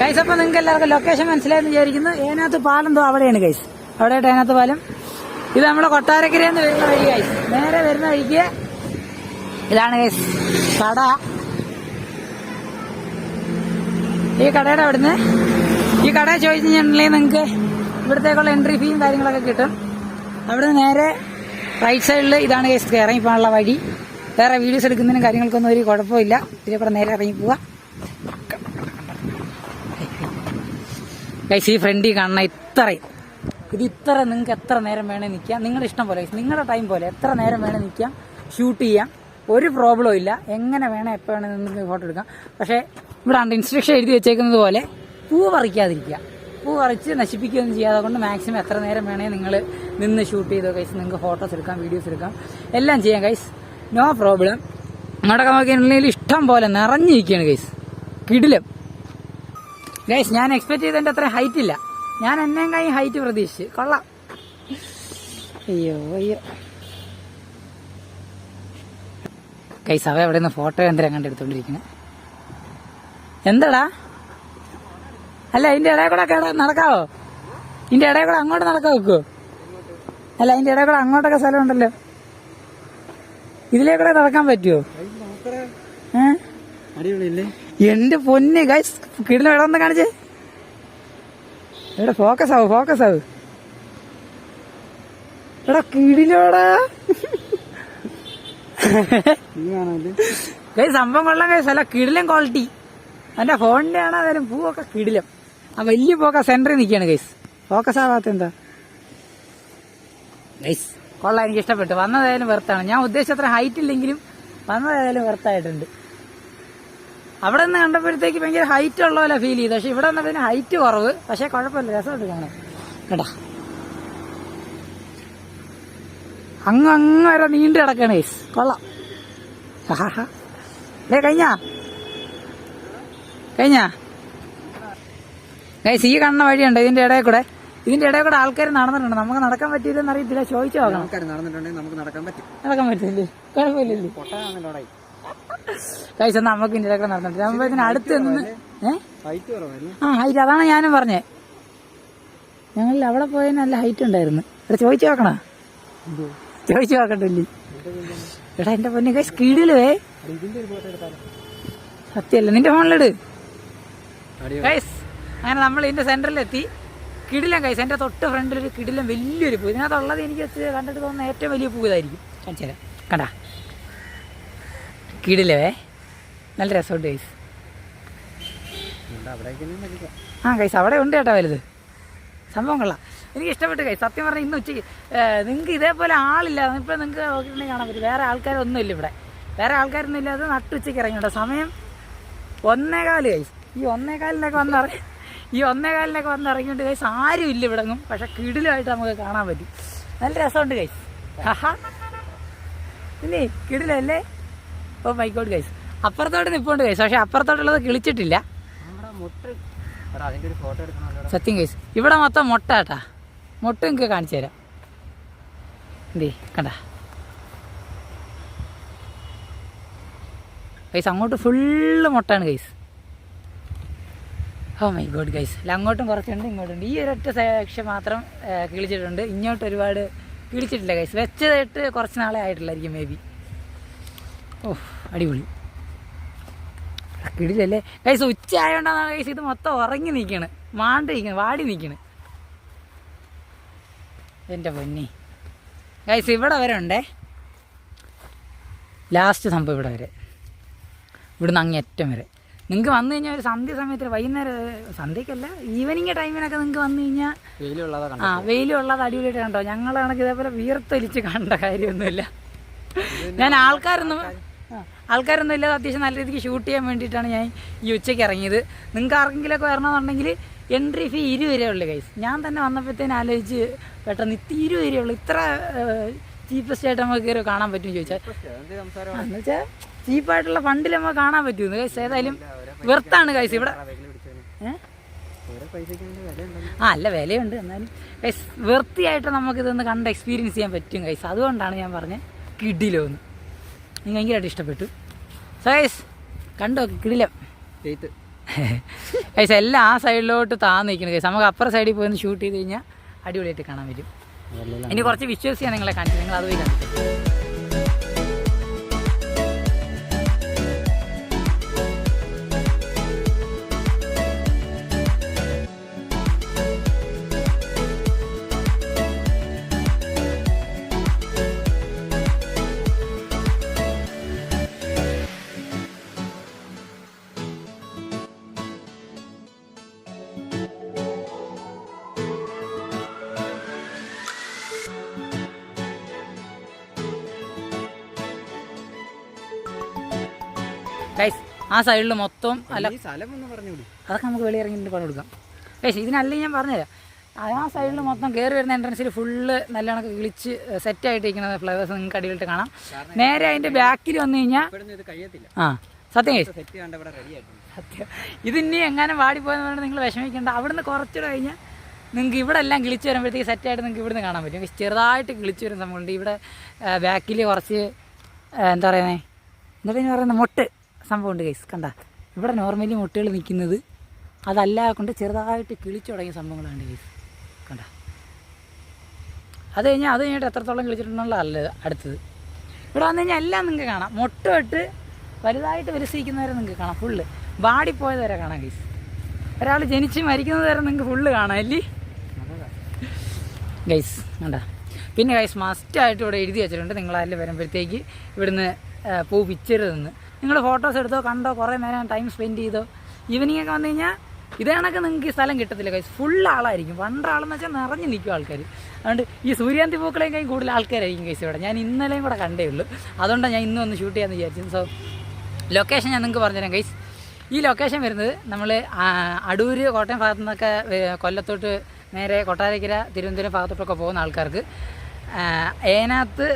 Guys അപ്പൊ നിങ്ങൾക്ക് എല്ലാവർക്കും ലൊക്കേഷൻ മനസ്സിലായെന്ന് വിചാരിക്കുന്നു. ഏനാത്ത് പാലം തോ അവിടെയാണ് ഗൈസ് അവിടെയായിട്ട് ഏനാത്ത് പാലം. ഇത് നമ്മുടെ കൊട്ടാരക്കര എന്ന് വരുന്ന വഴി ഗൈസ് നേരെ വരുന്ന വഴിക്ക് ഇതാണ് ഗൈസ് കട. ഈ കടയുടെ അവിടുന്ന് ഈ കട ചോദിച്ചു നിങ്ങൾക്ക് ഇവിടത്തേക്കുള്ള എൻട്രി ഫീയും കാര്യങ്ങളൊക്കെ കിട്ടും. അവിടുന്ന് നേരെ റൈറ്റ് സൈഡിൽ ഇതാണ് ഗൈസ് ഇറങ്ങി പോകാനുള്ള വഴി. വേറെ വീഡിയോസ് എടുക്കുന്നതിനും കാര്യങ്ങൾക്കൊന്നും ഒരു കുഴപ്പമില്ല. ഇതിലെ കൂടെ നേരെ ഇറങ്ങി ഗൈസ് ഈ ഫ്രണ്ടിൽ കാണുന്ന ഇത്രയും. ഇത് ഇത്ര നിങ്ങൾക്ക് എത്ര നേരം വേണേ നിൽക്കാം. നിങ്ങളുടെ ഇഷ്ടം പോലെ നിങ്ങളുടെ ടൈം പോലെ എത്ര നേരം വേണേ നിൽക്കാം. ഷൂട്ട് ചെയ്യാം. ഒരു പ്രോബ്ലം ഇല്ല. എങ്ങനെ വേണേ എപ്പോൾ വേണേ നിങ്ങൾക്ക് ഫോട്ടോ എടുക്കാം. പക്ഷേ ഇവിടെ ഇൻസ്ട്രക്ഷൻ എഴുതി വെച്ചേക്കുന്നത് പോലെ പൂ പറിക്കാതിരിക്കുക. പൂ പറിച്ച് നശിപ്പിക്കുകയൊന്നും ചെയ്യാതെ കൊണ്ട് മാക്സിമം എത്ര നേരം വേണേ നിങ്ങൾ നിന്ന് ഷൂട്ട് ചെയ്തോ ഗൈസ് നിങ്ങൾക്ക് ഫോട്ടോസ് എടുക്കാം വീഡിയോസ് എടുക്കാം. എല്ലാം ചെയ്യാം ഗൈസ് നോ പ്രോബ്ലം അങ്ങോട്ടൊക്കെ നോക്കിയിട്ടുണ്ടെങ്കിൽ ഇഷ്ടം പോലെ നിറഞ്ഞിരിക്കുകയാണ് ഗൈസ് കിടിലം. ഗൈസ് ഞാൻ എക്സ്പെക്ട് ചെയ്തതിന്റെ അത്ര ഹൈറ്റ് ഇല്ല. ഞാൻ എന്നേം കൈ ഹൈറ്റ് പ്രതീക്ഷിച്ച്. കൊള്ളാം. അയ്യോ അയ്യോ. ഗൈസ് അവ എവിടെ നിന്ന് ഫോട്ടോ യന്ത്രം കണ്ടെടുത്തോണ്ടിരിക്കണേ എന്താടാ? അല്ല ഇതിന്റെ ഇടയിൽ കൂടെ ഒക്കെ നടക്കാവോ? ഇതിന്റെ ഇടയിൽ കൂടെ അങ്ങോട്ട് നടക്കാൻ വെക്കുവോ അല്ല അതിന്റെ ഇടയിൽ കൂടെ അങ്ങോട്ടൊക്കെ സ്ഥലം ഉണ്ടല്ലോ. ഇതിലേ കൂടെ നടക്കാൻ പറ്റുമോ അടിപൊളിയല്ലേ? എന്റെ പൊന്ന് ഗൈസ് കിടിലം എവിടെ ഒന്ന് കാണിച്ചേ. എടാ ഫോക്കസ് ആവും ഫോക്കസ് ആവും. എടാ കിടിലോടാ. ഗൈസ് സംഭവം കൊള്ളാം ഗൈസ് അല്ല കിടിലം ക്വാളിറ്റി എന്റെ ഫോണിന്റെ ആണ് അതായാലും പൂവൊക്കെ കിടിലം. ആ വലിയ പൂവൊക്കെ സെന്ററിൽ നിൽക്കുകയാണ് ഗൈസ് ഫോക്കസ് ആവാത്ത എന്താ? ഗൈസ് കൊള്ളാം എനിക്ക് ഇഷ്ടപ്പെട്ടു. വന്നതായാലും വെറുത്താണ് ഞാൻ ഉദ്ദേശിച്ചത്ര ഹൈറ്റ് ഇല്ലെങ്കിലും വന്നതായാലും വെറുത്തായിട്ടുണ്ട് അവിടെ നിന്ന് കണ്ടപ്പോഴത്തേക്ക് ഭയങ്കര ഹൈറ്റ് ഉള്ള പോലെ ഫീൽ ചെയ്തു. പക്ഷെ ഇവിടെ വന്നപ്പോൾ ഹൈറ്റ് കുറവ്. പക്ഷെ കുഴപ്പമില്ല. രസമുണ്ട് കാണാൻ. കേട്ടാ അങ്ങ് അങ്ങ് വരെ നീണ്ടു കിടക്കണ. ഏസ് കൊള്ളാം. കഴിഞ്ഞ കഴിഞ്ഞ? കഴിഞ്ഞാ? ഗൈസ് ഈ കാണുന്ന വഴിയുണ്ട്. ഇതിന്റെ ഇടയിൽ കൂടെ. ഇതിന്റെ ഇടയിൽ കൂടെ ആൾക്കാർ നടന്നിട്ടുണ്ട്. നമുക്ക് നടക്കാൻ പറ്റിയില്ലെന്ന് അറിയത്തില്ല. ചോദിച്ചു നോക്കാം നടക്കാൻ പറ്റും. നടക്കാൻ പറ്റില്ലേ? കുഴപ്പമില്ലല്ലേ? എന്നാ നമുക്ക് ഇന്ത്യയിലൊക്കെ നടന്നിട്ട്. നമ്മൾ ഇതിന് അടുത്ത് നിന്ന് ആ ഹൈറ്റ് അതാണ് ഞാനും പറഞ്ഞേ. ഞങ്ങൾ അവിടെ പോയ നല്ല ഹൈറ്റ് ഉണ്ടായിരുന്നു. ഇവിടെ ചോദിച്ചു നോക്കണ? ചോദിച്ചു നോക്കണ്ടല്ലേ? എടാ എന്റെ പൊന്നെ കൈ വേ. സത്യമല്ല നിന്റെ ഫോണിലിട്. കൈസ് അങ്ങനെ നമ്മൾ ഇതിന്റെ സെന്ററിലെത്തി കിടിലം കൈസ് എന്റെ തൊട്ട് ഫ്രണ്ടിൽ ഒരു കിടിലം വലിയൊരു പൂ. ഇതിനകത്തുള്ളത് എനിക്ക് കണ്ടിട്ട് തോന്നുന്ന ഏറ്റവും വലിയ പൂ ഇതായിരിക്കും. കണ്ടാ? കിടിലേ. നല്ല രസമുണ്ട് ഗൈസ് ആ ഗൈസ് അവിടെ ഉണ്ട് കേട്ടോ വലുത്. സംഭവം കൊള്ളാം. എനിക്ക് ഇഷ്ടപ്പെട്ടു ഗൈസ് സത്യം പറഞ്ഞാൽ ഇന്ന് ഉച്ചയ്ക്ക് നിങ്ങൾക്ക് ഇതേപോലെ ആളില്ല. ഇപ്പം നിങ്ങൾക്ക് നോക്കിയിട്ടുണ്ടെങ്കിൽ കാണാൻ പറ്റും. വേറെ ആൾക്കാരൊന്നും ഇല്ല ഇവിടെ. വേറെ ആൾക്കാരൊന്നും ഇല്ലാതെ നട്ടുച്ചയ്ക്ക് ഇറങ്ങിയുണ്ടോ സമയം ഒന്നേകാൽ ഗൈസ് ഈ ഒന്നേകാലിനൊക്കെ വന്നിറങ്ങി ഈ ഒന്നേകാലിനൊക്കെ വന്ന് ഇറങ്ങിയിട്ട് കൈസ് ആരും ഇല്ല ഇവിടെ നിന്നും പക്ഷെ കിടിലുമായിട്ട് നമുക്ക് കാണാൻ പറ്റും. നല്ല രസമുണ്ട് കൈസ് ആഹാ. ഇല്ലേ കിടിലല്ലേ? Oh my God guys. അപ്പുറത്തോട്ട് നിൽപ്പുണ്ട് ഗൈസ്. പക്ഷെ അപ്പുറത്തോട്ടുള്ളത് കിളിച്ചിട്ടില്ല. സത്യം ഗൈസ്. ഇവിടെ മൊത്തം മുട്ട കേട്ടാ. മുട്ട നിങ്ങൾക്ക് കാണിച്ചു തരാം. എന്തേ കണ്ട. ഗൈസ് അങ്ങോട്ട് ഫുള്ള് മുട്ടാണ് guys. Oh my god guys. അല്ല അങ്ങോട്ടും കുറച്ചുണ്ട് ഇങ്ങോട്ടുണ്ട് ഈ ഒരൊറ്റ സെക്ഷൻ മാത്രം കിളിച്ചിട്ടുണ്ട്. ഇങ്ങോട്ട് ഒരുപാട് കിളിച്ചിട്ടില്ല ഗൈസ്. വെച്ചതായിട്ട് കുറച്ച് നാളെ ആയിട്ടില്ലായിരിക്കും മേ ബി. ഓ അടിപൊളി. കിടിലല്ലേ? കൈസ് ഉച്ച ആയതുകൊണ്ടാണ് കൈസ് ഇത് മൊത്തം ഉറങ്ങി നിൽക്കണ് മാണ്ട് നിൽക്കണ് വാടി നിൽക്കണ് എന്റെ പൊന്നി. കൈസ് ഇവിടെ വരെ ഉണ്ടേ? ലാസ്റ്റ് സംഭവം ഇവിടെ വരെ. ഇവിടുന്ന് അങ്ങേറ്റം വരെ. നിങ്ങൾക്ക് വന്നു കഴിഞ്ഞാൽ ഒരു സന്ധ്യ സമയത്ത് വൈകുന്നേരം സന്ധ്യക്കല്ല ഈവനിങ് ടൈമിനൊക്കെ നിങ്ങൾക്ക് വന്നു കഴിഞ്ഞാൽ ആ വെയിലുള്ളത് അടിപൊളിയായിട്ട് കണ്ടോ? ഞങ്ങളാണെങ്കിൽ ഇതേപോലെ വീർത്തൊലിച്ച് കണ്ട കാര്യമൊന്നുമില്ല. ഞാൻ ആൾക്കാരൊന്നും ആൾക്കാരൊന്നും ഇല്ലാതെ അത്യാവശ്യം നല്ല രീതിക്ക് ഷൂട്ട് ചെയ്യാൻ വേണ്ടിയിട്ടാണ് ഞാൻ ഈ ഉച്ചയ്ക്ക് ഇറങ്ങിയത്. നിങ്ങൾക്ക് ആർക്കെങ്കിലുമൊക്കെ വരണമെന്നുണ്ടെങ്കിൽ എൻട്രി ഫീ ഇരുപത് രൂപ ഉള്ളു കൈസ് ഞാൻ തന്നെ വന്നപ്പോഴത്തേന് ആലോചിച്ച് പെട്ടെന്ന് ഇത്തി ഇരുപത് രൂപ ഉള്ളു. ഇത്ര ചീപ്പസ്റ്റ് ആയിട്ട് നമുക്ക് കയറി കാണാൻ പറ്റും ചോദിച്ചാൽ എന്ന് വെച്ചാൽ ചീപ്പായിട്ടുള്ള ഫണ്ടിൽ നമുക്ക് കാണാൻ പറ്റുമെന്ന് കൈസ് ഏതായാലും വെർത്താണ് കൈസ് ഇവിടെ ഏഹ് ആ അല്ല വിലയുണ്ട്. എന്നാലും കൈസ് വൃത്തിയായിട്ട് നമുക്കിതൊന്ന് കണ്ട് എക്സ്പീരിയൻസ് ചെയ്യാൻ പറ്റും കൈസ് അതുകൊണ്ടാണ് ഞാൻ പറഞ്ഞത് കിടിലോന്ന് എനിക്ക് ഭയങ്കരമായിട്ട് ഇഷ്ടപ്പെട്ടു. സൈസ് കണ്ടോ കിടിലം? ചെയ്ത്ത് ഗൈസ് എല്ലാം ആ സൈഡിലോട്ട് താന്ന് നിൽക്കുന്നു നമുക്ക് അപ്പുറ സൈഡിൽ പോയി ഒന്ന് ഷൂട്ട് ചെയ്ത് കഴിഞ്ഞാൽ അടിപൊളിയായിട്ട് കാണാൻ പറ്റും ഇനി കുറച്ച് ഞാൻ നിങ്ങളെ കാണിച്ചു നിങ്ങൾ അത് പോയി കാണിച്ചു ആ സൈഡിൽ മൊത്തം അല്ല അതൊക്കെ നമുക്ക് വെളി ഇറങ്ങി പണി കൊടുക്കാം പക്ഷേ ഇതിനല്ലെങ്കിൽ ഞാൻ പറഞ്ഞുതരാം ആ സൈഡിൽ മൊത്തം കയറി വരുന്ന എൻട്രൻസിൽ ഫുള്ള് നല്ല കണക്ക് കിളിച്ച് സെറ്റായിട്ട് ഇരിക്കുന്ന ഫ്ലവേഴ്സ് നിങ്ങൾക്ക് അടിയിലിട്ട് കാണാം. നേരെ അതിന്റെ ബാക്കിൽ വന്നു കഴിഞ്ഞാൽ ഇത് ആ സത്യം സെറ്റ് സത്യം. ഇതിനി എങ്ങനെ വാടിപ്പോയെന്ന് പറഞ്ഞാൽ നിങ്ങൾ വിഷമിക്കേണ്ട. അവിടുന്ന് കുറച്ചുകൂടെ കഴിഞ്ഞാൽ നിങ്ങൾക്ക് ഇവിടെ എല്ലാം കിളിച്ച് വരുമ്പോഴത്തേക്ക് സെറ്റായിട്ട് നിങ്ങൾക്ക് ഇവിടുന്ന് കാണാൻ പറ്റും. ചെറുതായിട്ട് കിളിച്ച് വരുന്ന സംഭവമുണ്ട്. ഇവിടെ ബാക്കിൽ കുറച്ച് എന്താ പറയുന്നത് എന്താ പറയുന്നത് മുട്ട്. സംഭവമുണ്ട് ഗൈസ് കണ്ട? ഇവിടെ നോർമലി മുട്ടകൾ നിൽക്കുന്നത് അതല്ല കൊണ്ട് ചെറുതായിട്ട് കിളിച്ചു തുടങ്ങിയ സംഭവങ്ങളാണ് ഗൈസ് കണ്ട? അത് കഴിഞ്ഞാൽ അത് കഴിഞ്ഞിട്ട് എത്രത്തോളം കിളിച്ചിട്ടുണ്ടെന്നുള്ളതല്ല അടുത്തത്. ഇവിടെ വന്നു കഴിഞ്ഞാൽ എല്ലാം നിങ്ങൾക്ക് കാണാം. മുട്ട ഇട്ട് വലുതായിട്ട് വിലസിക്കുന്നവരെ നിങ്ങൾക്ക് കാണാം ഫുള്ള് വാടിപ്പോയത് വരെ കാണാം ഗൈസ് ഒരാൾ ജനിച്ച് മരിക്കുന്നത് വരെ നിങ്ങൾക്ക് ഫുള്ള് കാണാം അല്ലേ? ഗൈസ് കണ്ട? പിന്നെ ഗൈസ് മസ്റ്റായിട്ട് ഇവിടെ എഴുതി വെച്ചിട്ടുണ്ട്. നിങ്ങൾ വരുമ്പോഴത്തേക്ക് ഇവിടുന്ന് പൂ പിച്ചരുതെന്ന് നിങ്ങൾ ഫോട്ടോസ് എടുത്തോ കണ്ടോ കുറേ നേരം ടൈം സ്പെൻഡ് ചെയ്തോ? ഈവനിങ് ഒക്കെ വന്നു കഴിഞ്ഞാൽ ഇതേ കണക്ക് നിങ്ങൾക്ക് ഈ സ്ഥലം കിട്ടത്തില്ല കൈസ് ഫുൾ ആളായിരിക്കും. പണ്ടാളെന്ന് വെച്ചാൽ നിറഞ്ഞു നിൽക്കും ആൾക്കാർ അതുകൊണ്ട് ഈ സൂര്യാന്തി പൂക്കളെയും കഴിഞ്ഞ് കൂടുതൽ ആൾക്കാരായിരിക്കും കൈസ് ഇവിടെ. ഞാൻ ഇന്നലെയും കൂടെ കണ്ടേ ഉള്ളൂ. അതുകൊണ്ടാണ് ഞാൻ ഇന്നും ഒന്ന് ഷൂട്ട് ചെയ്യാമെന്ന് വിചാരിച്ചു സോ ലൊക്കേഷൻ ഞാൻ നിങ്ങൾക്ക് പറഞ്ഞുതരാം കൈസ് ഈ ലൊക്കേഷൻ വരുന്നത് നമ്മൾ അടൂര് കോട്ടയം ഭാഗത്തു നിന്നൊക്കെ കൊല്ലത്തോട്ട് നേരെ കൊട്ടാരക്കര തിരുവനന്തപുരം ഭാഗത്തോട്ടൊക്കെ പോകുന്ന ആൾക്കാർക്ക് ഏനാത്ത്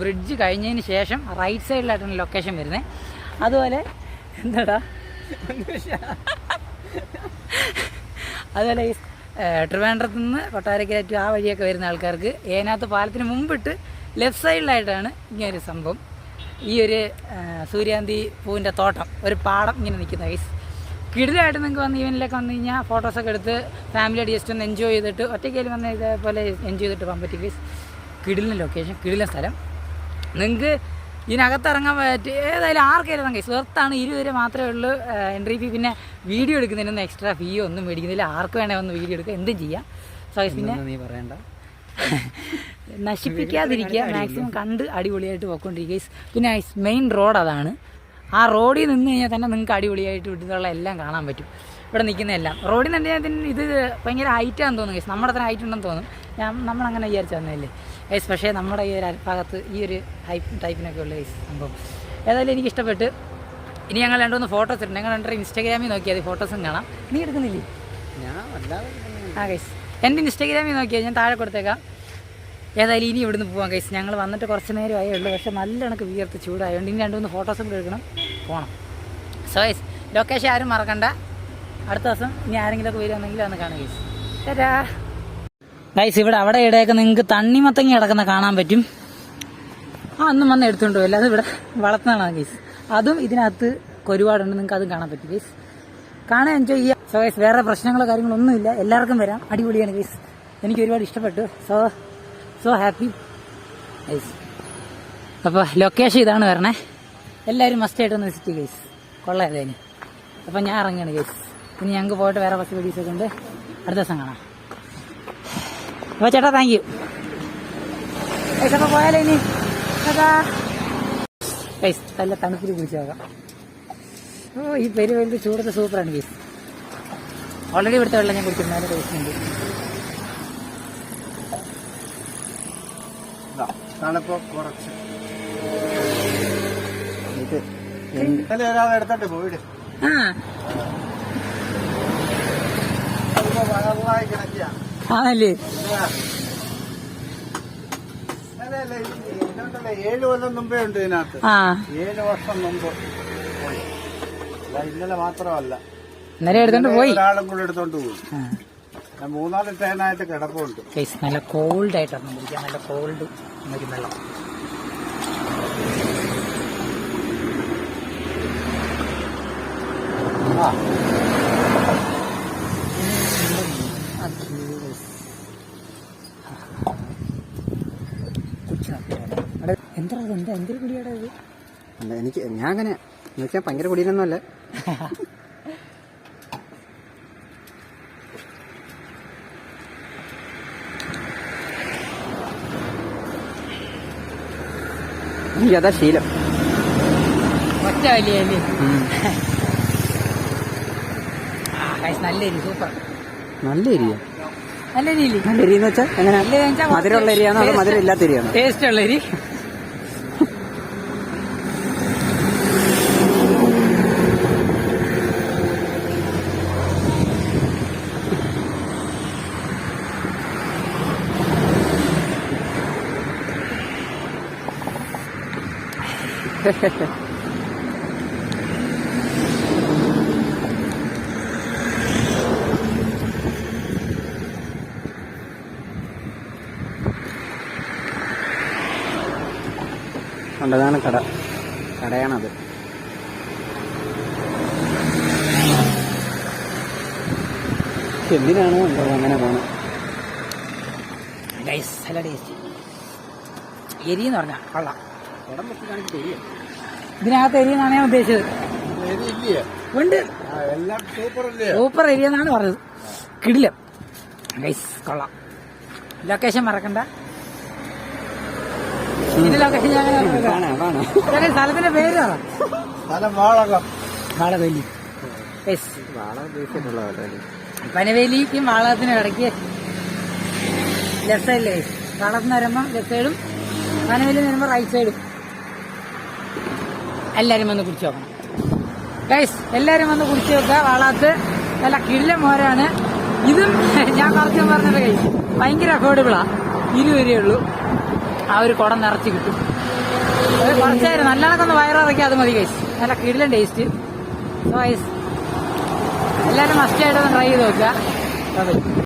ബ്രിഡ്ജ് കഴിഞ്ഞതിന് ശേഷം റൈറ്റ് സൈഡിലായിട്ടാണ് ലൊക്കേഷൻ വരുന്നത് അതുപോലെ എന്താടാ? അതുപോലെ ഈ ട്രിവാൻഡ്രത്ത് നിന്ന് കൊട്ടാരക്കര ടു ആ വഴിയൊക്കെ വരുന്ന ആൾക്കാർക്ക് ഏനാത്ത് പാലത്തിന് മുമ്പിട്ട് ലെഫ്റ്റ് സൈഡിലായിട്ടാണ് ഇങ്ങനൊരു സംഭവം. ഈ ഒരു സൂര്യാന്തി പൂവിന്റെ തോട്ടം ഒരു പാടം ഇങ്ങനെ നിൽക്കുന്ന ഗൈസ് കിടിലായിട്ട് നിങ്ങൾക്ക് വന്ന് ഈവനിലൊക്കെ വന്നു കഴിഞ്ഞാൽ ഫോട്ടോസൊക്കെ എടുത്ത് ഫാമിലിയായിട്ട് ജസ്റ്റ് ഒന്ന് എൻജോയ് ചെയ്തിട്ട് ഒറ്റയ്ക്കാലും വന്ന് ഇതേപോലെ എൻജോയ് ചെയ്തിട്ട് പോകാൻ പറ്റി ഗൈസ് കിടിലിന് ലൊക്കേഷൻ കിടിലിന്റെ സ്ഥലം. നിങ്ങൾക്ക് ഇതിനകത്ത് ഇറങ്ങാൻ പറ്റി. ഏതായാലും ആർക്കായാലും നമുക്ക് സ്വർത്താണ് ഇരുവരെ മാത്രമേ ഉള്ളൂ എൻട്രി ഫീ പിന്നെ വീഡിയോ എടുക്കുന്നതിനൊന്നും എക്സ്ട്രാ ഫീ ഒന്നും മേടിക്കുന്നില്ല. ആർക്ക് വേണേൽ ഒന്ന് വീഡിയോ എടുക്കുക എന്തും ചെയ്യാം. സോ പിന്നെ നീ പറയണ്ട. നശിപ്പിക്കാതിരിക്കുക. മാക്സിമം കണ്ട് അടിപൊളിയായിട്ട് പോയിക്കൊണ്ടിരിക്കുക പിന്നെ മെയിൻ റോഡ് അതാണ്. ആ റോഡിൽ നിന്ന് കഴിഞ്ഞാൽ തന്നെ നിങ്ങൾക്ക് അടിപൊളിയായിട്ട് വിട്ടുള്ള എല്ലാം കാണാൻ പറ്റും. ഇവിടെ നിൽക്കുന്ന എല്ലാം. റോഡിൽ നിന്ന് തന്നെ ഇത് ഭയങ്കര ഹൈറ്റാന്ന് തോന്നുന്നു നമ്മുടെ അത്ര ഹൈറ്റ് ഉണ്ടെന്ന് തോന്നും. ഞാൻ നമ്മളങ്ങനെ വിചാരിച്ചു തന്നെയല്ലേ ഗൈസ് പക്ഷേ നമ്മുടെ ഈ ഒരു അൽഭാഗത്ത് ഈ ഒരു ഹൈപ്പ് ടൈപ്പിനൊക്കെ ഉള്ള ഗൈസ് സംഭവം. ഏതായാലും എനിക്ക് ഇഷ്ടപ്പെട്ട് ഇനി ഞങ്ങൾ രണ്ടുമൂന്ന് ഫോട്ടോസ് ഉണ്ട് ഞങ്ങൾ രണ്ടര ഇൻസ്റ്റാഗ്രാമിൽ നോക്കിയാൽ മതി. ഫോട്ടോസും കാണാം. നീ എടുക്കുന്നില്ലേ? ആ ഗൈസ് എന്റെ ഇൻസ്റ്റാഗ്രാമിൽ നോക്കിയാൽ ഞാൻ താഴെ കൊടുത്തേക്കാം. ഏതായാലും ഇനി ഇവിടുന്ന് പോവാം ഗൈസ് ഞങ്ങൾ വന്നിട്ട് കുറച്ച് നേരം ആയേ ഉള്ളൂ. പക്ഷേ നല്ല കണക്ക് വിയർത്ത് ചൂടായതുകൊണ്ട് ഇനി രണ്ടുമൂന്ന് ഫോട്ടോസും കൂടെ എടുക്കണം. പോകണം സോ ഗൈസ് ലൊക്കേഷൻ ആരും മറക്കണ്ട. അടുത്ത ദിവസം ഇനി ആരെങ്കിലുമൊക്കെ വരുവാണെങ്കിൽ അന്ന് കാണാം ഗൈസ് തരാ ഗൈസ് ഇവിടെ അവിടെ ഇടയൊക്കെ നിങ്ങൾക്ക് തണ്ണിമത്തങ്ങി കിടക്കുന്ന കാണാൻ പറ്റും. ആ അന്നും വന്ന് എടുത്തുകൊണ്ട് പോയില്ല? അത് ഇവിടെ വളർത്തുന്നതാണ് ഗൈസ് അതും ഇതിനകത്ത് ഒരുപാടുണ്ട്. നിങ്ങൾക്ക് അതും കാണാൻ പറ്റും ഗൈസ് കാണാൻ എൻജോയ് ചെയ്യാം. സോ ഗൈസ് വേറെ പ്രശ്നങ്ങളോ കാര്യങ്ങളോ ഒന്നുമില്ല എല്ലാവർക്കും വരാം. അടിപൊളിയാണ് ഗൈസ് എനിക്ക് ഒരുപാട് ഇഷ്ടപ്പെട്ടു. സോ സോ ഹാപ്പി ഗൈസ് അപ്പോൾ ലൊക്കേഷൻ ഇതാണ് വരണേ. എല്ലാവരും മസ്റ്റായിട്ട് ഒന്ന് വിസിറ്റ് ഗൈസ് കൊള്ളാം കൊള്ളായതേന് അപ്പോൾ ഞാൻ ഇറങ്ങിയാണ് ഗൈസ് ഇനി ഞങ്ങൾക്ക് പോയിട്ട് വേറെ കുറച്ച് വീഡിയോസൊക്കെ ഉണ്ട്. അടുത്ത ദിവസം കാണാം. അപ്പോൾ ചേട്ടാ താങ്ക് യു പോയാലേ പോയാലോ ഇനി. ഗൈസ് നല്ല തണുപ്പിൽ കുടിച്ചാകാം ഓ ഈ പേര് വലുത് ചൂടത്തെ സൂപ്പറാണ് ഗൈസ് ഓൾറെഡി ഇവിടുത്തെ വെള്ളം ഞാൻ കുടിക്കുന്നു നല്ല ടേസ്റ്റ് ഉണ്ട്. തണുപ്പ് കുറച്ച്. ഇത് എടുത്തോട്ട് പോയിട്. ആ. അതിപ്പോ വളർന്നായി കിടക്കുക ആണല്ലേ ഏഴു കൊല്ലം മുമ്പേ ഉണ്ട് ഇതിനകത്ത്. ഏഴ് വർഷം മുമ്പ് ഇന്നലെ മാത്രമല്ല. ഇന്നലെ എടുത്തോണ്ട് പോയി. ഒരാളും കൂടെ എടുത്തോണ്ട് പോയി. ഞാൻ മൂന്നാൽ ട്രെയിനായിട്ട് കിടപ്പുണ്ട്. നല്ല കോൾഡ് ആയിട്ടാണ് കുടിക്കാൻ നല്ല കോൾഡ് വെള്ളം. ആ. എന്താ എന്തൊരു കുടിയാടാ ഇത്? എനിക്ക് ഞാൻ അങ്ങനെ എന്ന് വെച്ചാൽ ഭയങ്കര കുടിയിലൊന്നുമല്ല. അതാ ശീലം. ഒറ്റ വലിയ നല്ല എരി സൂപ്പർ. നല്ല എരിയ നല്ല എരി നല്ല എരി എന്ന് വെച്ചാൽ എങ്ങനെ? മധുരമുള്ള എരിയാണോ അതോ മധുരം ഇല്ലാത്ത എരിയാണോ ടേസ്റ്റ് ഉള്ള എരി ഉണ്ട്, അതാണ് കട. കടയാണത്. എന്തിനാണ് എന്തോ അങ്ങനെ പോണത് എരി പറഞ്ഞാ കൊള്ളാം. ഇതിനകത്ത് എരിയെന്നാണ് ഞാൻ ഉദ്ദേശിച്ചത്. ഉണ്ട്. സൂപ്പർ അല്ലേ സൂപ്പർ എരി എന്നാണ് പറഞ്ഞത്. കിടില. കൊള്ളാം. ലൊക്കേഷൻ മറക്കണ്ട. ഇതിന്റെ ലൊക്കേഷൻ ഞാൻ സ്ഥലത്തിന്റെ പേര് വാളവേലി. പനവേലിക്കും വാളകത്തിനും ഇടയ്ക്ക് ലെഫ്റ്റ് സൈഡിലെ വാളകത്ത് വരുമ്പോ വരുമ്പോൾ ലെഫ്റ്റ് സൈഡും പനവേലി വരുമ്പോ വരുമ്പോൾ റൈറ്റ് സൈഡും എല്ലാരും വന്ന് കുടിച്ചു നോക്കണം. ഗൈസ് എല്ലാരും വന്ന് കുടിച്ചു നോക്കുക. വളർത്ത് നല്ല കിള്ള മോരാണ്. ഇതും ഞാൻ പറഞ്ഞു പറഞ്ഞത് ഗൈസ് ഭയങ്കര അഫോർഡബിളാ ഇരുപത് രൂപയേ ഉള്ളൂ. ആ ഒരു കുടം നിറച്ച് കിട്ടും. കുറച്ചേരം നല്ലതൊക്കെ വയറിറക്കി അത് മതി ഗൈസ് നല്ല കിടിലൻ ടേസ്റ്റ് ഗൈസ് എല്ലാവരും മസ്റ്റായിട്ടൊന്ന് ട്രൈ ചെയ്ത് നോക്കുക.